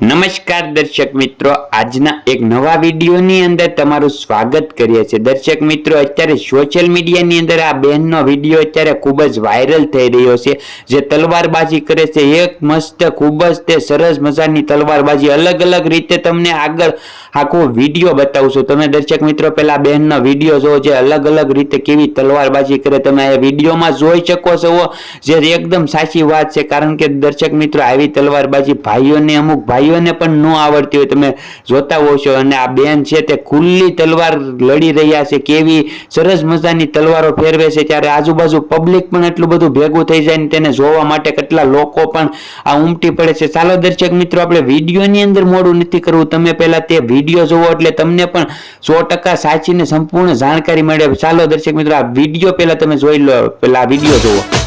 નમસ્કાર દર્શક મિત્રો, આજના એક નવા વિડીયોની અંદર તમારું સ્વાગત કરીએ છીએ. દર્શક મિત્રો, અત્યારે સોશિયલ મીડિયાની અંદર આ બહેનનો વીડિયો અત્યારે ખૂબ જ વાયરલ થઈ રહ્યો છે. જે તલવારબાજી કરે છે, એક મસ્ત ખૂબ જ તે સરસ મજાની તલવારબાજી. અલગ અલગ રીતે તમને આગળ આખો વીડિયો બતાવશું તમે દર્શક મિત્રો, પહેલાં બહેનનો વીડિયો જોવો જે અલગ અલગ રીતે કેવી તલવારબાજી કરે. તમે આ વિડીયોમાં જોઈ શકો છો. જે એકદમ સાચી વાત છે, કારણ કે દર્શક મિત્રો, આવી તલવારબાજી ભાઈઓને અમુક ભાઈઓને પણ ન આવડતી હોય, તમે જોતા હોવ છો. અને આ બેન છે તે ખુલ્લી તલવાર લડી રહ્યા છે, કેવી સરસ મજાની તલવારો ફેરવે છે. ત્યારે આજુબાજુ પબ્લિક પણ એટલું બધું ભેગું થઈ જાય ને તેને જોવા માટે કેટલા લોકો પણ આ ઉમટી પડે છે. ચાલો દર્શક મિત્રો, આપણે વિડીયોની અંદર મોડું નથી કરવું. તમે પહેલા તે વીડિયો જોવો એટલે તમને પણ સો ટકા સાચીને સંપૂર્ણ જાણકારી મળે. ચાલો દર્શક મિત્રો, આ વીડિયો પહેલા તમે જોઈ લો. પહેલા આ વીડિયો જોવો.